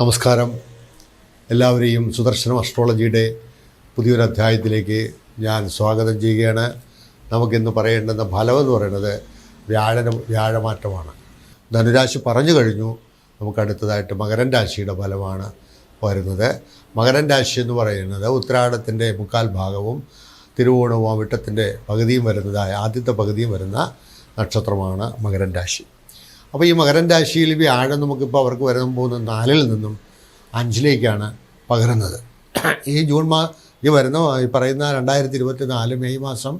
നമസ്കാരം. എല്ലാവരെയും സുദർശനം അസ്ട്രോളജിയുടെ പുതിയൊരു അധ്യായത്തിലേക്ക് ഞാൻ സ്വാഗതം ചെയ്യുകയാണ്. നമുക്കിന്ന് പറയേണ്ടുന്ന ഫലം എന്ന് പറയുന്നത് വ്യാഴന വ്യാഴമാറ്റമാണ്. ധനുരാശി പറഞ്ഞു കഴിഞ്ഞു. നമുക്ക് അടുത്തതായിട്ട് മകരൻ രാശിയുടെ ഫലമാണ് വരുന്നത്. മകരൻ രാശി എന്ന് പറയുന്നത് ഉത്തരാടത്തിന്റെ മുക്കാൽ ഭാഗവും തിരുവോണവും അവിട്ടത്തിന്റെ പകുതിയും വരുന്നതായ ആദ്യത്തെ പകുതിയും വരുന്ന നക്ഷത്രമാണ് മകരൻ രാശി. അപ്പോൾ ഈ മകരം രാശിയിൽ വ്യാഴം നമുക്കിപ്പോൾ അവർക്ക് വരാൻ പോകുന്ന നാലിൽ നിന്നും അഞ്ചിലേക്കാണ് പകരുന്നത്. ഈ ജൂൺ മാ ഈ വരുന്ന ഈ പറയുന്ന രണ്ടായിരത്തി ഇരുപത്തി നാല് മെയ് മാസം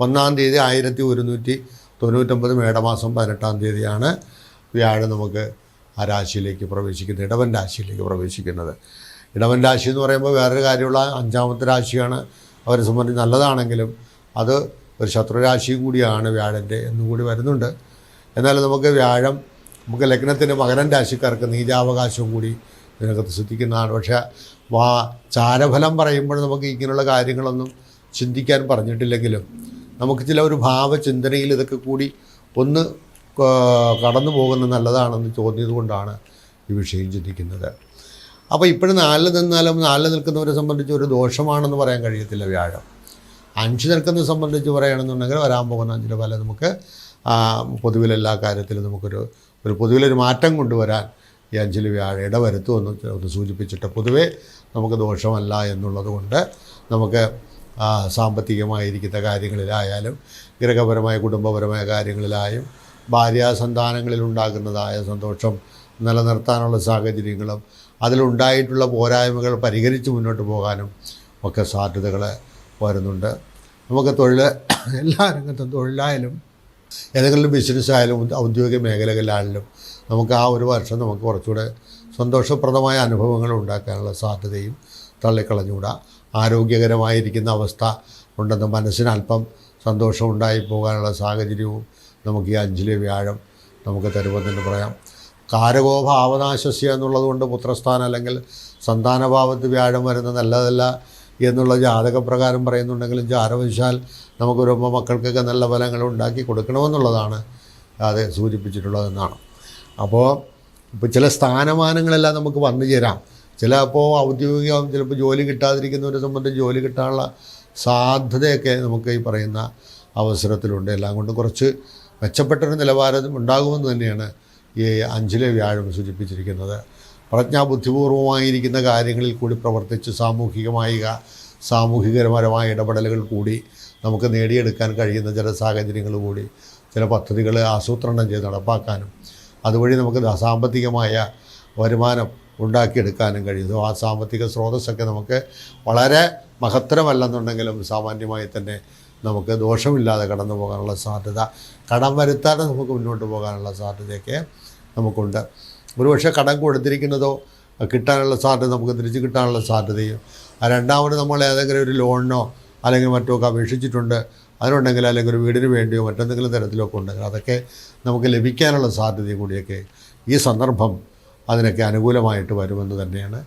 ഒന്നാം തീയതി ആയിരത്തി ഒരുന്നൂറ്റി തൊണ്ണൂറ്റൊമ്പത് മേടമാസം പതിനെട്ടാം തീയതിയാണ് വ്യാഴം നമുക്ക് ആ രാശിയിലേക്ക് പ്രവേശിക്കുന്നത് ഇടവൻ രാശിയിലേക്ക് പ്രവേശിക്കുന്നത്. ഇടവൻ രാശി എന്ന് പറയുമ്പോൾ വേറൊരു കാര്യമുള്ള അഞ്ചാമത്തെ രാശിയാണ്. അവരെ സംബന്ധിച്ച് നല്ലതാണെങ്കിലും അത് ഒരു ശത്രുരാശിയും കൂടിയാണ് വ്യാഴന്റെ എന്നുകൂടി വരുന്നുണ്ട്. എന്നാൽ നമുക്ക് വ്യാഴം നമുക്ക് ലഗ്നത്തിന് മകരൻ രാശിക്കാർക്ക് നീജാവകാശവും കൂടി ഇതിനകത്ത് ശ്രദ്ധിക്കുന്നതാണ്. പക്ഷേ വാ ചാരഫലം പറയുമ്പോൾ നമുക്ക് ഇങ്ങനെയുള്ള കാര്യങ്ങളൊന്നും ചിന്തിക്കാൻ പറഞ്ഞിട്ടില്ലെങ്കിലും നമുക്ക് ചില ഒരു ഭാവചിന്തനയിൽ ഇതൊക്കെ കൂടി ഒന്ന് കടന്നു പോകുന്നത് നല്ലതാണെന്ന് തോന്നിയത് കൊണ്ടാണ് ഈ വിഷയം ചിന്തിക്കുന്നത്. അപ്പോൾ ഇപ്പോഴും നാലിൽ നിന്നാലും നാലിൽ നിൽക്കുന്നവരെ സംബന്ധിച്ച് ഒരു ദോഷമാണെന്ന് പറയാൻ കഴിയത്തില്ല വ്യാഴം. അഞ്ച് നിൽക്കുന്നത് സംബന്ധിച്ച് പറയുകയാണെന്നുണ്ടെങ്കിൽ വരാൻ പോകുന്ന അഞ്ചിന്റെ ഫലം നമുക്ക് പൊതുവിലെല്ലാ കാര്യത്തിലും നമുക്കൊരു ഒരു പൊതുവിലൊരു മാറ്റം കൊണ്ടുവരാൻ ഈ അഞ്ചിൽ വ്യാഴ ഇടവരുത്തുമെന്ന് ഒന്ന് സൂചിപ്പിച്ചിട്ട് പൊതുവേ നമുക്ക് ദോഷമല്ല എന്നുള്ളത് കൊണ്ട് നമുക്ക് സാമ്പത്തികമായിരിക്കുന്ന കാര്യങ്ങളിലായാലും ഗ്രഹപരമായ കുടുംബപരമായ കാര്യങ്ങളിലായും ഭാര്യാസന്താനങ്ങളിൽ ഉണ്ടാകുന്നതായ സന്തോഷം നിലനിർത്താനുള്ള സാഹചര്യങ്ങളും അതിലുണ്ടായിട്ടുള്ള പോരായ്മകൾ പരിഹരിച്ച് മുന്നോട്ട് പോകാനും ഒക്കെ സാധ്യതകൾ വരുന്നുണ്ട്. നമുക്ക് തൊഴിൽ എല്ലാ രംഗത്തും തൊഴിലായാലും ഏതെങ്കിലും ബിസിനസ് ആയാലും ഔദ്യോഗിക മേഖലകളിലാണെങ്കിലും നമുക്ക് ആ ഒരു വർഷം നമുക്ക് കുറച്ചുകൂടെ സന്തോഷപ്രദമായ അനുഭവങ്ങൾ ഉണ്ടാക്കാനുള്ള സാധ്യതയും തള്ളിക്കളഞ്ഞുകൂടാ. ആരോഗ്യകരമായിരിക്കുന്ന അവസ്ഥ ഉണ്ടെന്ന് മനസ്സിന് അല്പം സന്തോഷം ഉണ്ടായി പോകാനുള്ള സാഹചര്യവും നമുക്ക് ഈ അഞ്ചിലെ വ്യാഴം നമുക്ക് തരുമെന്ന് പറയാം. കാരകോഭ ആവനാശസ്യ എന്നുള്ളത് കൊണ്ട് പുത്രസ്ഥാനം അല്ലെങ്കിൽ സന്താനഭാവത്ത് വ്യാഴം വരുന്ന നല്ലതല്ല. എന്നുള്ള ജാതകപ്രകാരം പറയുന്നുണ്ടെങ്കിലും ജാരവശാൽ നമുക്കൊരു വരുമ്പോൾ മക്കൾക്കൊക്കെ നല്ല ഫലങ്ങൾ ഉണ്ടാക്കി കൊടുക്കണമെന്നുള്ളതാണ് അത് സൂചിപ്പിച്ചിട്ടുള്ളതെന്നാണ്. അപ്പോൾ ഇപ്പോൾ ചില സ്ഥാനമാനങ്ങളെല്ലാം നമുക്ക് വന്നു ചേരാം. ചിലപ്പോൾ ഔദ്യോഗികം ചിലപ്പോൾ ജോലി കിട്ടാതിരിക്കുന്നവരെ സംബന്ധിച്ച് ജോലി കിട്ടാനുള്ള സാധ്യതയൊക്കെ നമുക്ക് ഈ പറയുന്ന അവസരത്തിലുണ്ട്. എല്ലാം കൊണ്ട് കുറച്ച് മെച്ചപ്പെട്ടൊരു നിലവാരം ഉണ്ടാകുമെന്ന് തന്നെയാണ് ഈ അഞ്ചിലെ വ്യാഴം സൂചിപ്പിച്ചിരിക്കുന്നത്. പ്രജ്ഞാബുദ്ധിപൂർവമായിരിക്കുന്ന കാര്യങ്ങളിൽ കൂടി പ്രവർത്തിച്ച് സാമൂഹികമായ സാമൂഹികപരമായ ഇടപെടലുകൾ കൂടി നമുക്ക് നേടിയെടുക്കാൻ കഴിയുന്ന ചില സാഹചര്യങ്ങൾ കൂടി ചില പദ്ധതികൾ ആസൂത്രണം ചെയ്ത് നടപ്പാക്കാനും അതുവഴി നമുക്ക് സാമ്പത്തികമായ വരുമാനം ഉണ്ടാക്കിയെടുക്കാനും കഴിയും. ആ സാമ്പത്തിക സ്രോതസ്സൊക്കെ നമുക്ക് വളരെ മഹത്തരമല്ലെന്നുണ്ടെങ്കിലും സാമാന്യമായി തന്നെ നമുക്ക് ദോഷമില്ലാതെ കടന്നു പോകാനുള്ള സാധ്യത കടം വരുത്താതെ നമുക്ക് മുന്നോട്ട് പോകാനുള്ള സാധ്യതയൊക്കെ നമുക്കുണ്ട്. ഒരുപക്ഷെ കടം കൊടുത്തിരിക്കുന്നതോ കിട്ടാനുള്ള സാധ്യത നമുക്ക് തിരിച്ച് കിട്ടാനുള്ള സാധ്യതയും. രണ്ടാമത് നമ്മൾ ഏതെങ്കിലും ഒരു ലോണിനോ അല്ലെങ്കിൽ മറ്റോ ഒക്കെ അപേക്ഷിച്ചിട്ടുണ്ട്. അതിനുണ്ടെങ്കിൽ അല്ലെങ്കിൽ ഒരു വീടിന് വേണ്ടിയോ മറ്റെന്തെങ്കിലും തരത്തിലൊക്കെ ഉണ്ടെങ്കിൽ അതൊക്കെ നമുക്ക് ലഭിക്കാനുള്ള സാധ്യത കൂടിയൊക്കെ ഈ സന്ദർഭം അതിനൊക്കെ അനുകൂലമായിട്ട് വരുമെന്ന് തന്നെയാണ്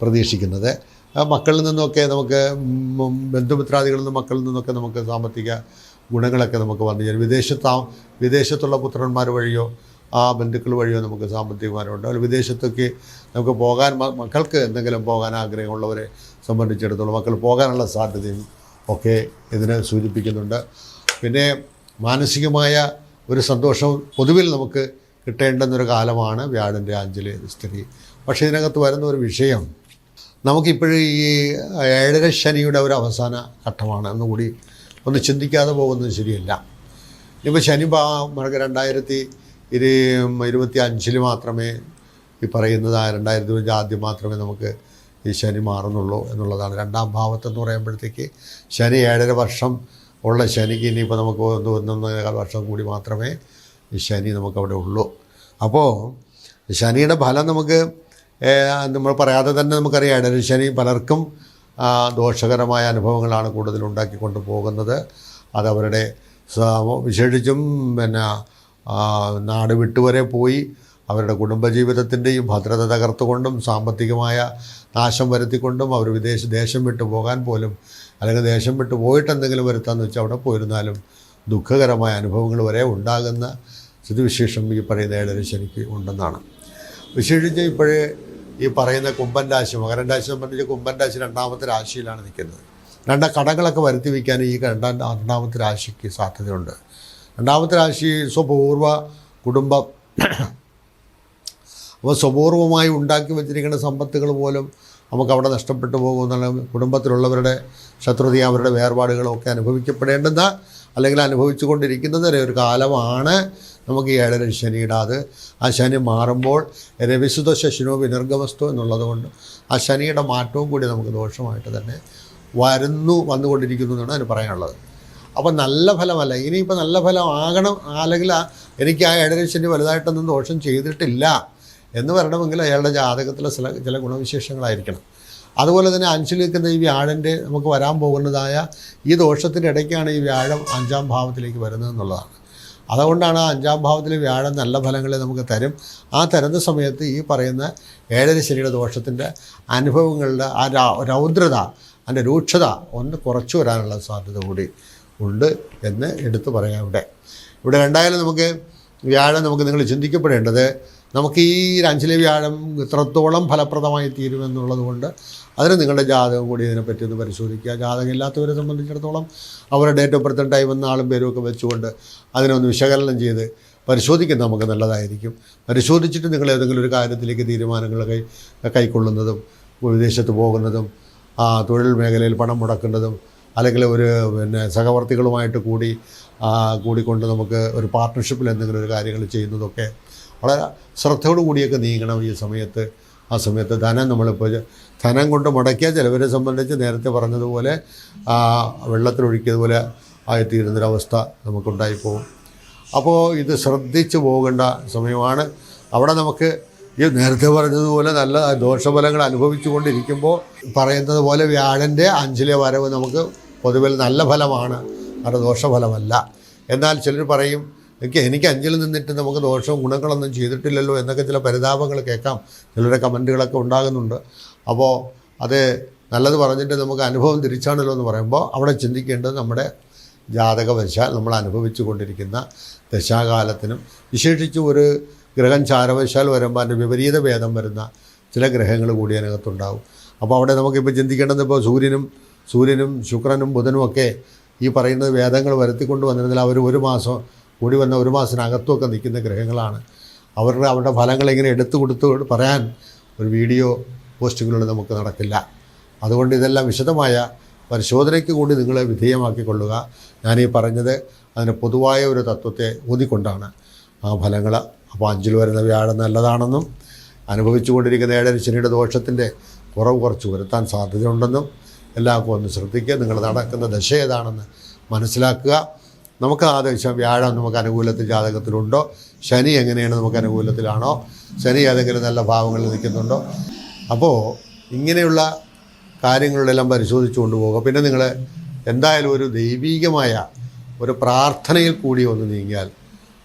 പ്രതീക്ഷിക്കുന്നത്. മക്കളിൽ നിന്നൊക്കെ നമുക്ക് ബന്ധുമിത്രാദികളിൽ നിന്നും മക്കളിൽ നിന്നൊക്കെ നമുക്ക് സാമ്പത്തിക ഗുണങ്ങളൊക്കെ നമുക്ക് വന്നു ചേരും. വിദേശത്താ വിദേശത്തുള്ള പുത്രന്മാർ വഴിയോ ആ ബന്ധുക്കൾ വഴിയോ നമുക്ക് സാമ്പത്തികമാരുണ്ട് അതുപോലെ വിദേശത്തൊക്കെ നമുക്ക് പോകാൻ മക്കൾക്ക് എന്തെങ്കിലും പോകാൻ ആഗ്രഹമുള്ളവരെ സംബന്ധിച്ചിടത്തോളം മക്കൾ പോകാനുള്ള സാധ്യതയും ഒക്കെ ഇതിനെ സൂചിപ്പിക്കുന്നുണ്ട്. പിന്നെ മാനസികമായ ഒരു സന്തോഷം പൊതുവിൽ നമുക്ക് കിട്ടേണ്ടെന്നൊരു കാലമാണ് വ്യാഴന്റെ അഞ്ചിലെ സ്ഥിതി. പക്ഷേ ഇതിനകത്ത് വരുന്ന ഒരു വിഷയം നമുക്കിപ്പോഴും ഈ ഏഴര ശനിയുടെ ഒരു അവസാന ഘട്ടമാണ്. എന്നുകൂടി ഒന്ന് ചിന്തിക്കാതെ പോകുന്നത് ശരിയല്ല. ഇപ്പോൾ ശനി രണ്ടായിരത്തി ഇരു ഇരുപത്തി അഞ്ചിൽ മാത്രമേ ഈ പറയുന്നത് രണ്ടായിരത്തി ഇരുപത്തി ആദ്യം മാത്രമേ നമുക്ക് ഈ ശനി മാറുന്നുള്ളൂ എന്നുള്ളതാണ്. രണ്ടാം ഭാവത്തെന്ന് പറയുമ്പോഴത്തേക്ക് ശനി ഏഴര വർഷം ഉള്ള ശനിക്ക് ഇനിയിപ്പോൾ നമുക്ക് ഒന്ന് വർഷം കൂടി മാത്രമേ ഈ ശനി നമുക്കവിടെ ഉള്ളൂ. അപ്പോൾ ശനിയുടെ ഫലം നമുക്ക് നമ്മൾ പറയാതെ തന്നെ നമുക്കറിയാം. ഏഴര ശനി പലർക്കും ദോഷകരമായ അനുഭവങ്ങളാണ് കൂടുതൽ ഉണ്ടാക്കിക്കൊണ്ട് പോകുന്നത് അതവരുടെ വിശേഷിച്ചും പിന്നെ നാട് വിട്ടുവരെ പോയി അവരുടെ കുടുംബജീവിതത്തിന്റെയും ഭദ്രത തകർത്തുകൊണ്ടും സാമ്പത്തികമായ നാശം വരുത്തിക്കൊണ്ടും അവർ വിദേശ ദേശം വിട്ടു പോകാൻ പോലും അല്ലെങ്കിൽ ദേശം വിട്ടു പോയിട്ട് എന്തെങ്കിലും വരുത്താമെന്ന് വെച്ചാൽ അവിടെ പോയിരുന്നാലും ദുഃഖകരമായ അനുഭവങ്ങൾ വരെ ഉണ്ടാകുന്ന സ്ഥിതിവിശേഷം ഈ പറയുന്ന ഏഴര ശനിക്ക് ഉണ്ടെന്നാണ്. വിശേഷിച്ച് ഇപ്പോഴേ ഈ പറയുന്ന കുംഭൻ രാശി മകരൻ രാശി സംബന്ധിച്ച് കുംഭൻ രാശി രണ്ടാമത്തെ രാശിയിലാണ് നിൽക്കുന്നത്. രണ്ട കടകളൊക്കെ വരുത്തി വയ്ക്കാൻ ഈ രണ്ടാം രണ്ടാമത്തെ രാശിക്ക് സാധ്യതയുണ്ട്. രണ്ടാമത്തെ രാശി സ്വപൂർവ കുടുംബം. അപ്പോൾ സ്വപൂർവമായി ഉണ്ടാക്കി വെച്ചിരിക്കുന്ന സമ്പത്തുകൾ പോലും നമുക്ക് അവിടെ നഷ്ടപ്പെട്ടു പോകുമെന്നുള്ള കുടുംബത്തിലുള്ളവരുടെ ശത്രുതയും അവരുടെ വേർപാടുകളും ഒക്കെ അനുഭവിക്കപ്പെടേണ്ടുന്ന അല്ലെങ്കിൽ അനുഭവിച്ചു കൊണ്ടിരിക്കുന്നത് ഒരു കാലമാണ് നമുക്ക് ഈ ഏഴര ശനിയുടെ അത് ആ ശനി മാറുമ്പോൾ രവിസുത ശശിനോ വിനർഗമസ്തോ എന്നുള്ളതുകൊണ്ട് ആ ശനിയുടെ മാറ്റവും കൂടി നമുക്ക് ദോഷമായിട്ട് തന്നെ വരുന്നു വന്നുകൊണ്ടിരിക്കുന്നു എന്നാണ് അതിന് പറയാനുള്ളത്. അപ്പം നല്ല ഫലമല്ല. ഇനിയിപ്പോൾ നല്ല ഫലം ആകണം അല്ലെങ്കിൽ എനിക്ക് ആ ഏഴര വലുതായിട്ടൊന്നും ദോഷം ചെയ്തിട്ടില്ല എന്ന് പറയണമെങ്കിൽ അയാളുടെ ജാതകത്തിലെ ചില ചില ഗുണവിശേഷങ്ങളായിരിക്കണം. അതുപോലെ തന്നെ അഞ്ചിൽ നിൽക്കുന്ന ഈ വ്യാഴന്റെ നമുക്ക് വരാൻ പോകുന്നതായ ഈ ദോഷത്തിന്റെ ഇടയ്ക്കാണ് ഈ വ്യാഴം അഞ്ചാം ഭാവത്തിലേക്ക് വരുന്നത് എന്നുള്ളതാണ്. അതുകൊണ്ടാണ് ആ അഞ്ചാം ഭാവത്തിൽ വ്യാഴം നല്ല ഫലങ്ങളെ നമുക്ക് തരും. ആ തരുന്ന സമയത്ത് ഈ പറയുന്ന ഏഴര ശനിയുടെ ദോഷത്തിന്റെ അനുഭവങ്ങളുടെ ആ രൗദ്രത അതിന്റെ രൂക്ഷത ഒന്ന് കുറച്ചു വരാനുള്ള സാധ്യത കൂടി ഉണ്ട് എന്ന് എടുത്തു പറയാം ഇവിടെ ഇവിടെ രണ്ടായാലും നമുക്ക് വ്യാഴം നമുക്ക് നിങ്ങൾ ചിന്തിക്കപ്പെടേണ്ടത് നമുക്ക് ഈ അഞ്ചിലെ വ്യാഴം ഇത്രത്തോളം ഫലപ്രദമായി തീരുമെന്നുള്ളത് കൊണ്ട് അതിന് നിങ്ങളുടെ ജാതകം കൂടി ഇതിനെപ്പറ്റി ഒന്ന് പരിശോധിക്കുക. ജാതകം ഇല്ലാത്തവരെ സംബന്ധിച്ചിടത്തോളം അവരുടെ ഡേറ്റ് ഓഫ് ബർത്ത് ടൈം നാളും പേരും ഒക്കെ വെച്ചുകൊണ്ട് അതിനൊന്ന് വിശകലനം ചെയ്ത് പരിശോധിക്കുന്നത് നമുക്ക് നല്ലതായിരിക്കും. പരിശോധിച്ചിട്ട് നിങ്ങൾ ഏതെങ്കിലും ഒരു കാര്യത്തിലേക്ക് തീരുമാനങ്ങൾ കൈ കൈക്കൊള്ളുന്നതും വിദേശത്ത് പോകുന്നതും ആ തൊഴിൽ മേഖലയിൽ പണം മുടക്കുന്നതും അല്ലെങ്കിൽ ഒരു പിന്നെ സഹവർത്തികളുമായിട്ട് കൂടി കൂടിക്കൊണ്ട് നമുക്ക് ഒരു പാർട്ട്ണർഷിപ്പിൽ എന്തെങ്കിലും ഒരു കാര്യങ്ങൾ ചെയ്യുന്നതൊക്കെ വളരെ ശ്രദ്ധയോടു കൂടിയൊക്കെ നീങ്ങണം ഈ സമയത്ത്. ആ സമയത്ത് ധനം നമ്മളിപ്പോൾ ധനം കൊണ്ട് മുടക്കിയ ചിലവരെ സംബന്ധിച്ച് നേരത്തെ പറഞ്ഞതുപോലെ വെള്ളത്തിലൊഴുക്കിയതുപോലെ ആയിത്തീരുന്നൊരവസ്ഥ നമുക്കുണ്ടായിപ്പോകും. അപ്പോൾ ഇത് ശ്രദ്ധിച്ചു പോകേണ്ട സമയമാണ്. അവിടെ നമുക്ക് ഈ നേരത്തെ പറഞ്ഞതുപോലെ നല്ല ദോഷഫലങ്ങൾ അനുഭവിച്ചു കൊണ്ടിരിക്കുമ്പോൾ പറയുന്നത് പോലെ വ്യാഴന്റെ അഞ്ചിലെ വരവ് നമുക്ക് പൊതുവിൽ നല്ല ഫലമാണ് അത് ദോഷഫലമല്ല. എന്നാൽ ചിലർ പറയും എനിക്ക് എനിക്ക് അഞ്ചിൽ നിന്നിട്ട് നമുക്ക് ദോഷവും ഗുണങ്ങളൊന്നും ചെയ്തിട്ടില്ലല്ലോ എന്നൊക്കെ ചില പരിതാപങ്ങൾ കേൾക്കാം. ചിലരുടെ കമന്റുകളൊക്കെ ഉണ്ടാകുന്നുണ്ട്. അപ്പോൾ അത് നല്ലത് പറഞ്ഞിട്ട് നമുക്ക് അനുഭവം തിരിച്ചാണല്ലോ എന്ന് പറയുമ്പോൾ അവിടെ ചിന്തിക്കേണ്ടത് നമ്മുടെ ജാതക വശ നമ്മൾ അനുഭവിച്ചു കൊണ്ടിരിക്കുന്ന ദശാകാലത്തിനും വിശേഷിച്ച് ഒരു ഗ്രഹം ചാരവശാൽ വരുമ്പോൾ അതിന്റെ വിപരീത ഭേദം വരുന്ന ചില ഗ്രഹങ്ങൾ കൂടി അതിനകത്തുണ്ടാവും അപ്പോൾ അവിടെ നമുക്കിപ്പോൾ ചിന്തിക്കേണ്ടത് ഇപ്പോൾ സൂര്യനും സൂര്യനും ശുക്രനും ബുധനും ഒക്കെ ഈ പറയുന്നത് വേദങ്ങൾ വരുത്തിക്കൊണ്ട് വന്നിരുന്നതിൽ അവർ ഒരു മാസം കൂടി വന്ന ഒരു മാസത്തിനകത്തുമൊക്കെ നിൽക്കുന്ന ഗ്രഹങ്ങളാണ്. അവരുടെ അവരുടെ ഫലങ്ങൾ ഇങ്ങനെ എടുത്തു കൊടുത്ത് പറയാൻ ഒരു വീഡിയോ പോസ്റ്റിങ്ങിലൂടെ നമുക്ക് നടക്കില്ല. അതുകൊണ്ട് ഇതെല്ലാം വിശദമായ പരിശോധനയ്ക്ക് കൂടി നിങ്ങളെ വിധേയമാക്കിക്കൊള്ളുക. ഞാനീ പറഞ്ഞത് അതിന് പൊതുവായ ഒരു തത്വത്തെ ഊന്നിക്കൊണ്ടാണ് ആ ഫലങ്ങൾ അപ്പോൾ അഞ്ചിൽ വരുന്ന വ്യാഴം നല്ലതാണെന്നും അനുഭവിച്ചുകൊണ്ടിരിക്കുന്ന ഏഴര ശനിയുടെ ദോഷത്തിന്റെ കുറവ് കുറച്ച് വരുത്താൻ സാധ്യതയുണ്ടെന്നും എല്ലാവർക്കും ഒന്ന് ശ്രദ്ധിക്കുക. നിങ്ങൾ നടക്കുന്ന ദശ ഏതാണെന്ന് മനസ്സിലാക്കുക. നമുക്ക് ആ ദിവസം വ്യാഴം നമുക്ക് അനുകൂലത്തിൽ ജാതകത്തിലുണ്ടോ? ശനി എങ്ങനെയാണ് നമുക്ക് അനുകൂലത്തിലാണോ? ശനി ഏതെങ്കിലും നല്ല ഭാവങ്ങളിൽ നിൽക്കുന്നുണ്ടോ? അപ്പോൾ ഇങ്ങനെയുള്ള കാര്യങ്ങളിലെല്ലാം പരിശോധിച്ചു കൊണ്ടുപോകുക പിന്നെ നിങ്ങൾ എന്തായാലും ഒരു ദൈവീകമായ ഒരു പ്രാർത്ഥനയിൽ കൂടി ഒന്ന് നീങ്ങിയാൽ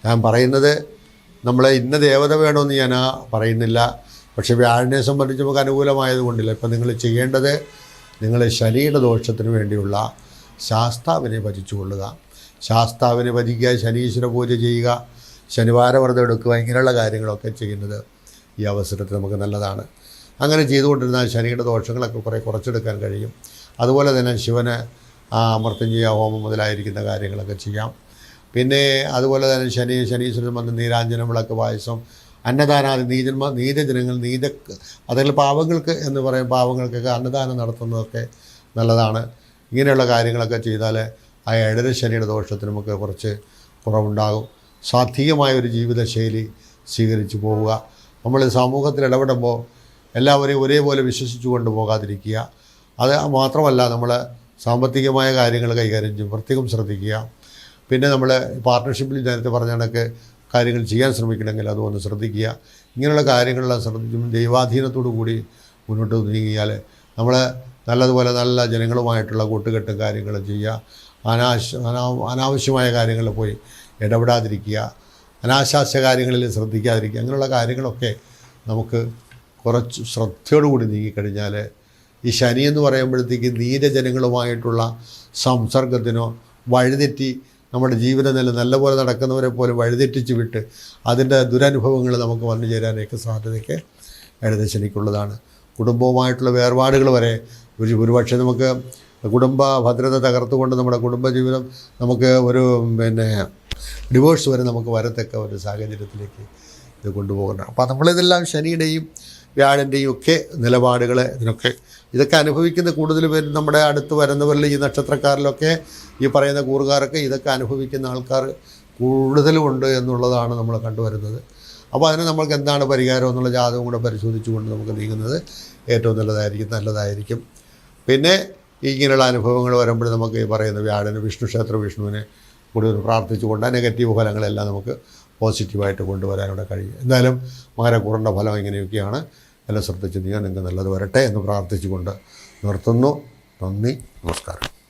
ഞാൻ പറയുന്നത് നമ്മളെ ഇന്ന ദേവത വേണമെന്ന് ഞാൻ പറയുന്നില്ല. പക്ഷേ വ്യാഴനെ സംബന്ധിച്ച് നമുക്ക് അനുകൂലമായത് കൊണ്ടില്ല. ഇപ്പം നിങ്ങൾ ചെയ്യേണ്ടത് നിങ്ങൾ ശനിയുടെ വേണ്ടിയുള്ള ശാസ്താവിനെ ഭജിച്ചു കൊള്ളുക ശാസ്താവിനെ ഭജിക്കുക ശനീശ്വര പൂജ ചെയ്യുക ശനിവാര വ്രതം എടുക്കുക ഇങ്ങനെയുള്ള കാര്യങ്ങളൊക്കെ ചെയ്യുന്നത് ഈ അവസരത്തിൽ നമുക്ക് നല്ലതാണ്. അങ്ങനെ ചെയ്തുകൊണ്ടിരുന്നാൽ ശനിയുടെ ദോഷങ്ങളൊക്കെ കുറേ കുറച്ചെടുക്കാൻ കഴിയും. അതുപോലെ തന്നെ ശിവന് ആ അമൃത്യഞ്ജയ ഹോമം മുതലായിരിക്കുന്ന കാര്യങ്ങളൊക്കെ ചെയ്യാം. പിന്നെ അതുപോലെ തന്നെ ശനി ശനീശ്വരൻ വന്ന് നീരാഞ്ജനം വിളക്ക് പായസം അന്നദാനാദി നീചന്മാർ നീചജനങ്ങൾ നീച അതായത് പാവങ്ങൾക്ക് എന്ന് പറയും പാവങ്ങൾക്കൊക്കെ അന്നദാനം നടത്തുന്നതൊക്കെ നല്ലതാണ്. ഇങ്ങനെയുള്ള കാര്യങ്ങളൊക്കെ ചെയ്താൽ ആ ഏഴര ശനിയുടെ ദോഷത്തിന് നമുക്ക് കുറച്ച് കുറവുണ്ടാകും. സാത്വികമായ ഒരു ജീവിതശൈലി സ്വീകരിച്ചു പോവുക. നമ്മൾ സമൂഹത്തിൽ ഇടപെടുമ്പോൾ എല്ലാവരെയും ഒരേപോലെ വിശ്വസിച്ചു കൊണ്ട് പോകാതിരിക്കുക. അത് മാത്രമല്ല നമ്മൾ സാമ്പത്തികമായ കാര്യങ്ങൾ കൈകാര്യം ചെയ്യും. പ്രത്യേകം ശ്രദ്ധിക്കുക. പിന്നെ നമ്മൾ പാർട്ട്ണർഷിപ്പിൽ നേരത്തെ പറഞ്ഞ കണക്ക് കാര്യങ്ങൾ ചെയ്യാൻ ശ്രമിക്കണമെങ്കിൽ അതൊന്ന് ശ്രദ്ധിക്കുക. ഇങ്ങനെയുള്ള കാര്യങ്ങളെല്ലാം ശ്രദ്ധിച്ചും ദൈവാധീനത്തോടു കൂടി മുന്നോട്ട് നീങ്ങിയാൽ നമ്മൾ നല്ലതുപോലെ നല്ല ജനങ്ങളുമായിട്ടുള്ള കൂട്ടുകെട്ടും കാര്യങ്ങളും ചെയ്യുക. അനാശ അനാവശ്യമായ കാര്യങ്ങളിൽ പോയി ഇടപെടാതിരിക്കുക. അനാശാസ്യ കാര്യങ്ങളിൽ ശ്രദ്ധിക്കാതിരിക്കുക. അങ്ങനെയുള്ള കാര്യങ്ങളൊക്കെ നമുക്ക് കുറച്ച് ശ്രദ്ധയോടുകൂടി നീങ്ങിക്കഴിഞ്ഞാൽ ഈ ശനി എന്ന് പറയുമ്പോഴത്തേക്ക് നീരജനങ്ങളുമായിട്ടുള്ള സംസർഗത്തിനോ വഴിതെറ്റി നമ്മുടെ ജീവിത നില നല്ലപോലെ നടക്കുന്നവരെ പോലെ വഴിതെറ്റിച്ച് വിട്ട് അതിന്റെ ദുരനുഭവങ്ങൾ നമുക്ക് വന്നു ചേരാനൊക്കെ സാധ്യതയ്ക്ക് ഇടതുശനിക്കുള്ളതാണ് കുടുംബവുമായിട്ടുള്ള വേർപാടുകൾ വരെ ഒരു ഒരുപക്ഷെ നമുക്ക് കുടുംബ ഭദ്രത തകർത്തുകൊണ്ട് നമ്മുടെ കുടുംബജീവിതം നമുക്ക് ഒരു പിന്നെ ഡിവോഴ്സ് വരെ നമുക്ക് വരത്തക്ക ഒരു സാഹചര്യത്തിലേക്ക് ഇത് കൊണ്ടുപോകുന്നത് അപ്പോൾ നമ്മളിതെല്ലാം ശനിയുടെയും വ്യാഴന്റെയും ഒക്കെ നിലപാടുകൾ ഇതിനൊക്കെ ഇതൊക്കെ അനുഭവിക്കുന്ന കൂടുതൽ പേര് നമ്മുടെ അടുത്ത് വരുന്നവരിൽ ഈ നക്ഷത്രക്കാരിലൊക്കെ ഈ പറയുന്ന കൂറുകാരൊക്കെ ഇതൊക്കെ അനുഭവിക്കുന്ന ആൾക്കാർ കൂടുതലുമുണ്ട് എന്നുള്ളതാണ് നമ്മൾ കണ്ടുവരുന്നത്. അപ്പോൾ അതിന് നമ്മൾക്ക് എന്താണ് പരിഹാരം എന്നുള്ള ജാതകം കൂടെ പരിശോധിച്ചുകൊണ്ട് നമുക്ക് നീങ്ങുന്നത് ഏറ്റവും നല്ലതായിരിക്കും നല്ലതായിരിക്കും. പിന്നെ ഇങ്ങനെയുള്ള അനുഭവങ്ങൾ വരുമ്പോൾ നമുക്ക് ഈ പറയുന്ന വ്യാഴന് വിഷ്ണു ക്ഷേത്ര വിഷ്ണുവിനെ കൂടുതൽ പ്രാർത്ഥിച്ചുകൊണ്ട് നെഗറ്റീവ് ഫലങ്ങളെല്ലാം നമുക്ക് പോസിറ്റീവായിട്ട് കൊണ്ടുവരാനൂടെ കഴിയും. എന്തായാലും മകരക്കൂറിന്റെ ഫലം ഇങ്ങനെയൊക്കെയാണ് എല്ലാം ശ്രദ്ധിച്ച് നിങ്ങൾ നിങ്ങൾക്ക് നല്ലത് വരട്ടെ എന്ന് പ്രാർത്ഥിച്ചുകൊണ്ട് നിർത്തുന്നു. നന്ദി നമസ്കാരം.